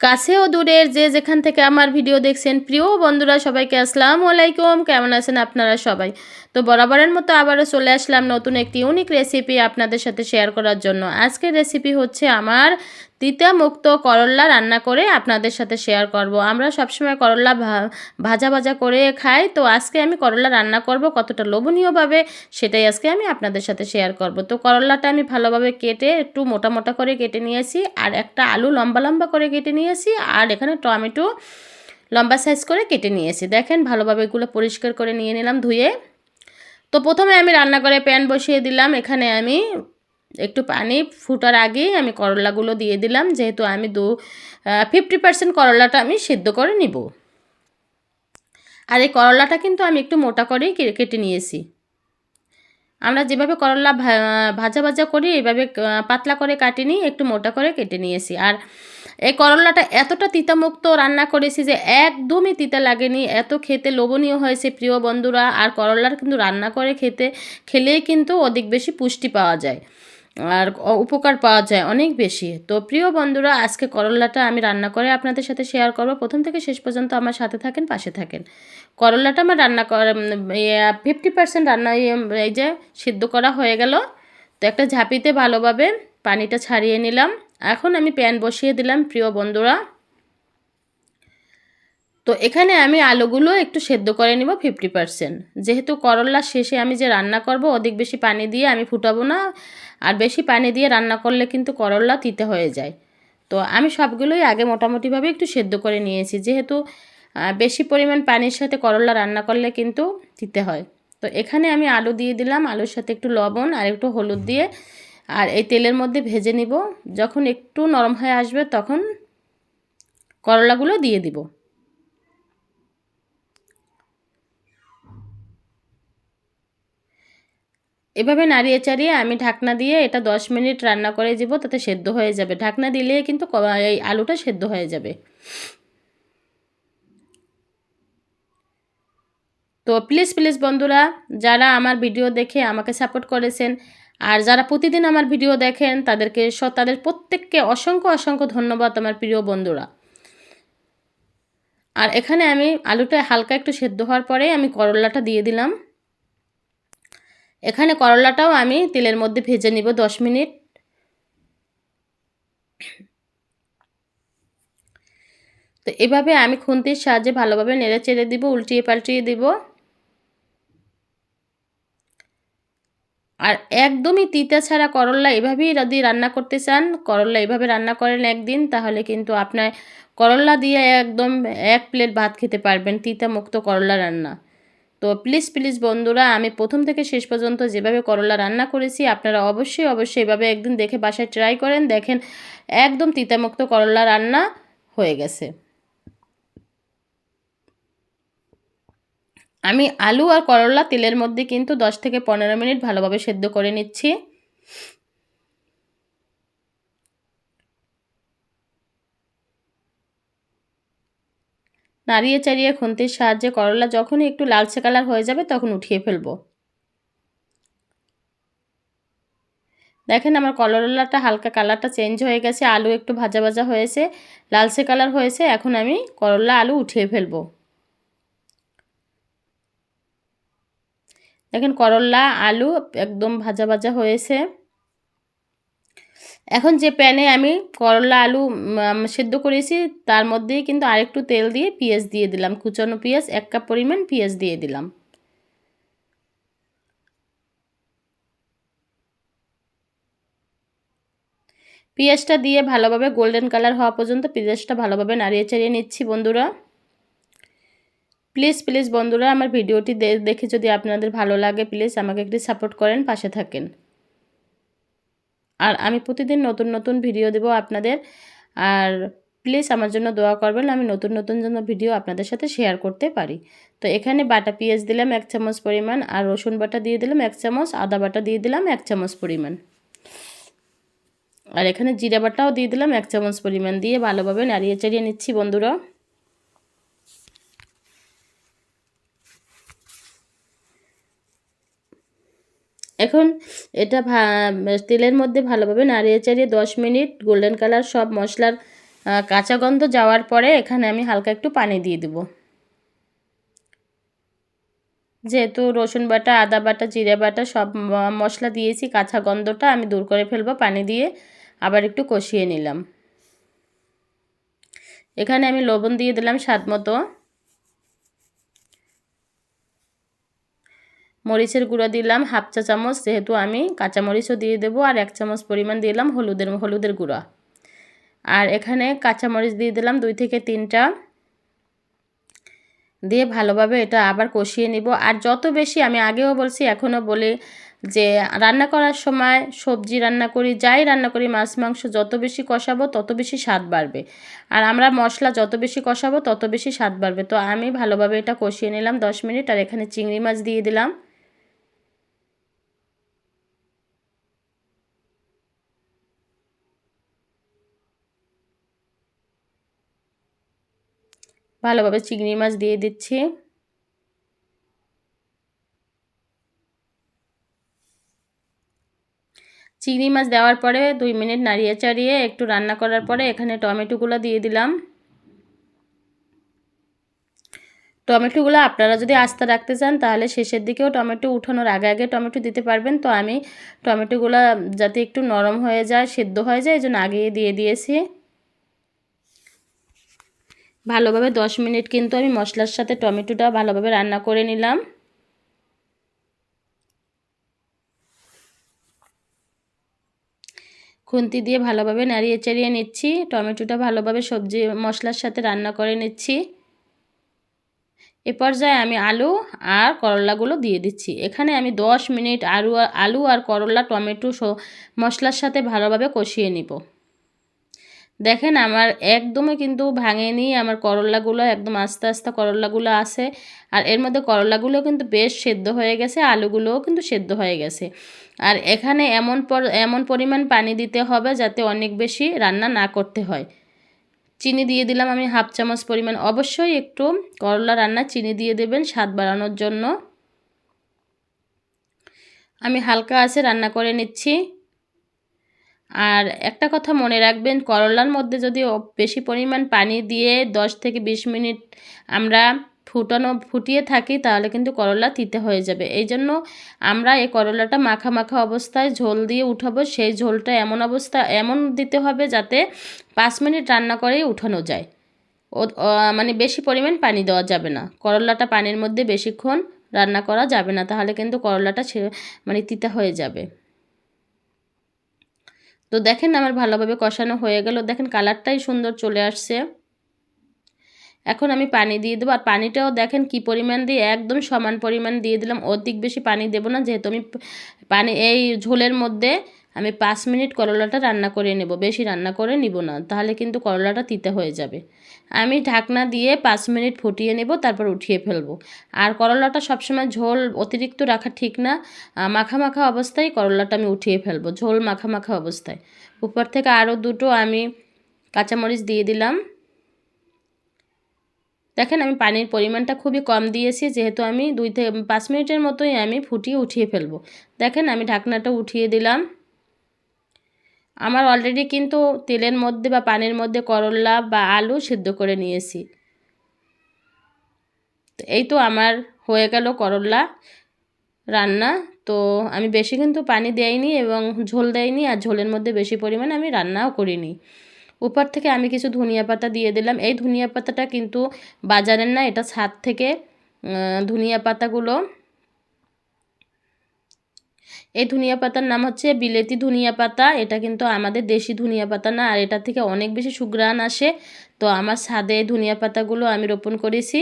কাছে ও দূরের যে যেখান থেকে আমার ভিডিও দেখছেন, প্রিয় বন্ধুরা, সবাইকে আসসালামু আলাইকুম। কেমন আছেন আপনারা সবাই? তো বরাবরের মতো আবারও চলে আসলাম নতুন একটি ইউনিক রেসিপি আপনাদের সাথে শেয়ার করার জন্য। আজকের রেসিপি হচ্ছে আমার তিতা মুক্ত করল্লা রান্না করে আপনাদের সাথে শেয়ার করব। আমরা সবসময় করল্লা ভাজা ভাজা করে খাই। তো আজকে আমি করল্লা রান্না করব কতটা লোভনীয়ভাবে সেটাই আজকে আমি আপনাদের সাথে শেয়ার করব। তো করল্লাটা আমি ভালোভাবে কেটে একটু মোটা মোটা করে কেটে নিয়েছি, আর একটা আলু লম্বা লম্বা করে কেটে নিয়েছি, আর এখানে টমেটো লম্বা সাইজ করে কেটে নিয়েছি। দেখেন ভালোভাবে এগুলো পরিষ্কার করে নিয়ে নিলাম ধুয়ে। তো প্রথমে আমি রান্না করে প্যান বসিয়ে দিলাম। এখানে আমি একটু পানি ফুটার আগেই আমি করলাগুলো দিয়ে দিলাম যেহেতু আমি দু ফিফটি পার্সেন্ট করলাটা আমি সেদ্ধ করে নিব। আর এই করলাটা কিন্তু আমি একটু মোটা করেই কেটে নিয়েছি। আমরা যেভাবে করলা ভাজা ভাজা করি এইভাবে আহ, পাতলা করে কাটিনি একটু মোটা করে কেটে নিয়েছি। আর এই করলাটা এতটা তিতামুক্ত রান্না করেছি যে একদমই তিতা লাগেনি এত খেতে লোভনীয় হয়েছে প্রিয় বন্ধুরা। আর করলার কিন্তু রান্না করে খেতে খেলেই কিন্তু অধিক বেশি পুষ্টি পাওয়া যায়। আর উপকার পাওয়া যায় অনেক বেশি। তো প্রিয় বন্ধুরা, আজকে করলাটা আমি রান্না করে আপনাদের সাথে শেয়ার করব। প্রথম থেকে শেষ পর্যন্ত আমার সাথে থাকেন, পাশে থাকেন। করলাটা আমার রান্না করা ফিফটি পার্সেন্ট রান্না এই- এই যে, সিদ্ধ করা হয়ে গেল। তো একটা ঝাঁপিতে ভালোভাবে পানিটা ছাড়িয়ে নিলাম। এখন আমি প্যান বসিয়ে দিলাম, প্রিয় বন্ধুরা। তো এখানে আমি আলুগুলো একটু সেদ্ধ করে নিব ফিফটি পার্সেন্ট যেহেতু করলার শেষে আমি যে রান্না করব, অধিক বেশি পানি দিয়ে আমি ফুটাবো না, আর বেশি পানি দিয়ে রান্না করলে কিন্তু করলা তিতে হয়ে যায়। তো আমি সবগুলোই আগে মোটামুটিভাবে একটু সেদ্ধ করে নিয়েছি, যেহেতু বেশি পরিমাণ পানির সাথে করলা রান্না করলে কিন্তু তিতে হয়। তো এখানে আমি আলু দিয়ে দিলাম, আলুর সাথে একটু লবণ আর একটু হলুদ দিয়ে, আর এই তেলের মধ্যে ভেজে নিব। যখন একটু নরম হয়ে আসবে তখন করলাগুলো দিয়ে দিব। এভাবে নাড়িয়ে চাড়িয়ে আমি ঢাকনা দিয়ে এটা দশ মিনিট রান্না করে দিব, তাতে সেদ্ধ হয়ে যাবে। ঢাকনা দিলেই কিন্তু এই আলুটা সেদ্ধ হয়ে যাবে। তো প্লিজ প্লিজ বন্ধুরা, যারা আমার ভিডিও দেখে আমাকে সাপোর্ট করেছেন আর যারা প্রতিদিন আমার ভিডিও দেখেন, তাদেরকে স- তাদের প্রত্যেককে অসংখ্য অসংখ্য ধন্যবাদ আমার প্রিয় বন্ধুরা। আর এখানে আমি আলুটা হালকা একটু সেদ্ধ হওয়ার পরে আমি করলাটা দিয়ে দিলাম। এখানে করলাটাও আমি তেলের মধ্যে ভেজে নিব দশ মিনিট। তো এভাবে আমি খুন্তির সাহায্যে ভালোভাবে নেড়ে চেড়ে দিব, উল্টিয়ে পাল্টিয়ে দিব। আর একদমই তিতা ছাড়া করলা এভাবেই যদি রান্না করতে চান, করলা এভাবে রান্না করেন একদিন, তাহলে কিন্তু আপনার করলা দিয়ে একদম এক প্লেট ভাত খেতে পারবেন তিতা মুক্ত করলা রান্না। তো প্লিজ প্লিজ বন্ধুরা, আমি প্রথম থেকে শেষ পর্যন্ত যেভাবে করলা রান্না করেছি, আপনারা অবশ্যই অবশ্যই এভাবে একদিন দেখে বাসায় ট্রাই করেন। দেখেন, একদম তিতামুক্ত করলা রান্না হয়ে গেছে। আমি আলু আর করলা তেলের মধ্যে কিন্তু দশ থেকে পনেরো মিনিট ভালোভাবে সেদ্ধ করে নিচ্ছি। নাড়িয়ে চাড়িয়ে খুন্তির সাহায্যে করলা যখনই একটু লালচে কালার হয়ে যাবে তখন উঠিয়ে ফেলব। দেখেন আমার করলাটা হালকা কালারটা চেঞ্জ হয়ে গেছে, আলু একটু ভাজা ভাজা হয়েছে, লালচে কালার হয়েছে, এখন আমি করলা আলু উঠিয়ে ফেলব। দেখেন করলা আলু একদম ভাজা ভাজা হয়েছে। এখন যে প্যানে আমি করলা, আলু সেদ্ধ করেছি, তার মধ্যেই কিন্তু আরেকটু তেল দিয়ে পেঁয়াজ দিয়ে দিলাম। কুচানো পেঁয়াজ, এক কাপ পরিমাণ পেঁয়াজ দিয়ে দিলাম। পেঁয়াজটা দিয়ে ভালোভাবে গোল্ডেন কালার হওয়া পর্যন্ত পেঁয়াজটা ভালোভাবে নাড়িয়ে চাড়িয়ে নিচ্ছি, বন্ধুরা। প্লিজ প্লিজ, বন্ধুরা, আমার ভিডিওটি দেখে যদি আপনাদের ভালো লাগে, প্লিজ আমাকে একটু সাপোর্ট করেন, পাশে থাকেন। আর আমি প্রতিদিন নতুন নতুন ভিডিও দেব আপনাদের। আর প্লিজ আমার জন্য দোয়া করবেন, আমি নতুন নতুন জন্য ভিডিও আপনাদের সাথে শেয়ার করতে পারি। তো এখানে বাটা পেঁয়াজ দিলাম এক চামচ পরিমাণ, আর রসুন বাটা দিয়ে দিলাম এক চামচ, আদা বাটা দিয়ে দিলাম এক চামচ পরিমাণ। আর এখানে জিরা বাটাও দিয়ে দিলাম এক চামচ পরিমাণ দিয়ে ভালোভাবে নাড়িয়ে চাড়িয়ে নিচ্ছি বন্ধুরা। এখন এটা তেলের মধ্যে ভালোভাবে নাড়িয়ে চাড়িয়ে দশ মিনিট গোল্ডেন কালার সব মশলার কাঁচা গন্ধ যাওয়ার পরে এখানে আমি হালকা একটু পানি দিয়ে দেবো। যেহেতু রসুন বাটা, আদা বাটা, জিরে বাটা সব মশলা দিয়েছি, কাঁচা গন্ধটা আমি দূর করে ফেলব পানি দিয়ে, আবার একটু কষিয়ে নিলাম। এখানে আমি লবণ দিয়ে দিলাম স্বাদ মতো। মরিচের গুঁড়ো দিলাম হাফ চা চামচ, যেহেতু আমি কাঁচা মরিচও দিয়ে দেবো আর এক চামচ পরিমাণ দিলাম হলুদের হলুদের গুঁড়া। আর এখানে কাঁচা মরিচ দিয়ে দিলাম দুই থেকে তিনটা। দিয়ে ভালোভাবে এটা আবার কষিয়ে নিব। আর যত বেশি, আমি আগেও বলছি, এখনও বলি যে রান্না করার সময় সবজি রান্না করি, যাই রান্না করি, মাছ, মাংস যত বেশি কষাবো, তত বেশি স্বাদ বাড়বে। আর আমরা মশলা যত বেশি কষাবো, তত বেশি স্বাদ বাড়বে। তো আমি ভালোভাবে এটা কষিয়ে নিলাম দশ মিনিট, আর এখানে চিংড়ি মাছ দিয়ে দিলাম। ভালোভাবে চিংড়ি মাছ দিয়ে দিচ্ছি। চিংড়ি মাছ দেওয়ার পরে দুই মিনিট নাড়িয়ে চাড়িয়ে একটু রান্না করার পরে এখানে টমেটোগুলো দিয়ে দিলাম। টমেটোগুলো আপনারা যদি আস্তে রাখতে চান তাহলে শেষের দিকেও টমেটো উঠানোর আগে আগে টমেটো দিতে পারবেন। তো আমি টমেটোগুলো যাতে একটু নরম হয়ে যায়, সেদ্ধ হয়ে যায়, এই জন্য আগে দিয়ে দিয়েছি। ভালোভাবে দশ মিনিট কিন্তু আমি মশলার সাথে টমেটোটা ভালোভাবে রান্না করে নিলাম। খুন্তি দিয়ে ভালোভাবে নাড়িয়ে চাড়িয়ে নিচ্ছি। টমেটোটা ভালোভাবে সবজি, মশলার সাথে রান্না করে নিচ্ছি। এ পর্যায়ে আমি আলু আর করলাগুলো দিয়ে দিচ্ছি। এখানে আমি দশ মিনিট আলু আলু আর করলা, টমেটো মশলার সাথে ভালোভাবে কষিয়ে নিব। দেখেন আমার একদমই কিন্তু ভাঙেনি আমার করলাগুলো একদম আস্তে আস্তে করলাগুলো আছে। আর এর মধ্যে করলাগুলো কিন্তু বেশ সেদ্ধ হয়ে গেছে, আলুগুলোও কিন্তু সেদ্ধ হয়ে গেছে। আর এখানে এমন পর, এমন পরিমাণ পানি দিতে হবে যাতে অনেক বেশি রান্না না করতে হয়। চিনি দিয়ে দিলাম আমি হাফ চামচ পরিমাণ। অবশ্যই একটু করলা রান্না চিনি দিয়ে দেবেন স্বাদ বাড়ানোর জন্য। আমি হালকা আছে রান্না করে নিচ্ছি। আর একটা কথা মনে রাখবেন, করলার মধ্যে যদি বেশি পরিমাণ পানি দিয়ে 10 থেকে 20 মিনিট আমরা ফুটানো, ফুটিয়ে থাকি, তাহলে কিন্তু করলা তিতে হয়ে যাবে। এই জন্য আমরা এই করলাটা মাখা মাখা অবস্থায় ঝোল দিয়ে উঠাবো। সেই ঝোলটা এমন অবস্থা, এমন দিতে হবে যাতে পাঁচ মিনিট রান্না করেই উঠানো যায়। ও মানে বেশি পরিমাণ পানি দেওয়া যাবে না। করলাটা পানির মধ্যে বেশিক্ষণ রান্না করা যাবে না, তাহলে কিন্তু করলাটা মানে তিতা হয়ে যাবে। তো দেখেন আমার ভালোভাবে কষানো হয়ে গেল। দেখেন কালারটাই সুন্দর চলে আসছে। এখন আমি পানি দিয়ে দেবো। আর পানিটাও দেখেন কি পরিমাণ দিয়ে, একদম সমান পরিমাণ দিয়ে দিলাম। অধিক বেশি পানি দেবো না, যেহেতু আমি পানি, এই ঝোলের মধ্যে আমি পাঁচ মিনিট করলাটা রান্না করে নেব। বেশি রান্না করে নিব না। তাহলে কিন্তু করলাটা তিতে হয়ে যাবে। আমি ঢাকনা দিয়ে পাঁচ মিনিট ফুটিয়ে নেব, তারপর উঠিয়ে ফেলব। আর করলাটা সবসময় ঝোল অতিরিক্ত রাখা ঠিক না। মাখা মাখা অবস্থায় করলাটা আমি উঠিয়ে ফেলব, ঝোল মাখা মাখা অবস্থায়। উপর থেকে আরও দুটো আমি কাঁচামরিচ দিয়ে দিলাম। দেখেন আমি পানির পরিমাণটা খুবই কম দিয়েছি, যেহেতু আমি দুই থেকে পাঁচ মিনিটের মতোই আমি ফুটিয়ে উঠিয়ে ফেলব। দেখেন আমি ঢাকনাটা উঠিয়ে দিলাম। আমার অলরেডি কিন্তু তেলের মধ্যে বা পানির মধ্যে করলা বা আলু সেদ্ধ করে নিয়েছি। তো এই তো আমার হয়ে গেল করলা রান্না। তো আমি বেশি কিন্তু পানি দেয়নি এবং ঝোল দেয়নি আর ঝোলের মধ্যে বেশি পরিমাণে আমি রান্নাও করিনি। উপর থেকে আমি কিছু ধনিয়া পাতা দিয়ে দিলাম। এই ধনিয়া পাতাটা কিন্তু বাজারের না, এটা ছাদ থেকে ধনিয়া পাতাগুলো এই ধনিয়া পাতার নাম হচ্ছে বিলেতি ধনিয়া পাতা। এটা কিন্তু আমাদের দেশি ধনিয়া পাতা না, আর এটা থেকে অনেক বেশি সুগ্রান আসে। তো আমার ছাদে ধনিয়া পাতাগুলো আমি রোপণ করেছি,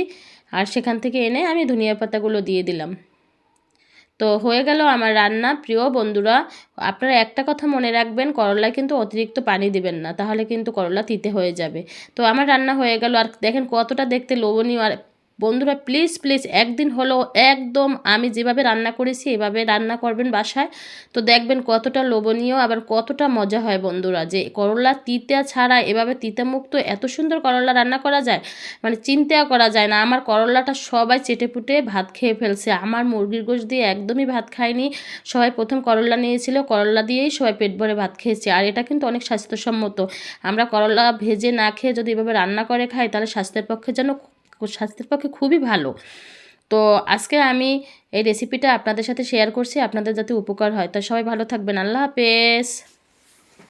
আর সেখান থেকে এনে আমি ধনিয়া পাতাগুলো দিয়ে দিলাম। তো হয়ে গেল আমার রান্না। প্রিয় বন্ধুরা, আপনারা একটা কথা মনে রাখবেন করলা কিন্তু অতিরিক্ত পানি দিবেন না, তাহলে কিন্তু করলা তিতে হয়ে যাবে। তো আমার রান্না হয়ে গেল, আর দেখেন কতটা দেখতে লোভনীয়, আর বন্ধুরা প্লিজ প্লিজ একদিন হলো একদম আমি যেভাবে রান্না করেছি, এভাবে রান্না করবেন বাসায়। তো দেখবেন কতটা লোভনীয়, আবার কতটা মজা হয় বন্ধুরা, যে করলা তিতা ছাড়া এভাবে তিতামুক্ত এত সুন্দর করলা রান্না করা যায়? মানে চিন্তা করা যায় না, আমার করলাটা সবাই চেটে পুটে ভাত খেয়ে ফেলছে। আমার মুরগির গোশ দিয়ে একদমই ভাত খায়নি। সবাই প্রথম করলা নিয়েছিল, করলা দিয়েই সবাই পেট ভরে ভাত খেয়েছে। আর এটা কিন্তু অনেক স্বাস্থ্যসম্মত। আমরা করলা ভেজে না খেয়ে যদি এভাবে রান্না করে খাই, তাহলে স্বাস্থ্যের পক্ষে যেন স্বাস্থ্যের পক্ষে খুবই ভালো। তো আজকে আমি এই রেসিপিটা আপনাদের সাথে শেয়ার করছি। আপনাদের যাতে উপকার হয়। তো সবাই ভালো থাকবেন। আল্লাহ হাফেজ।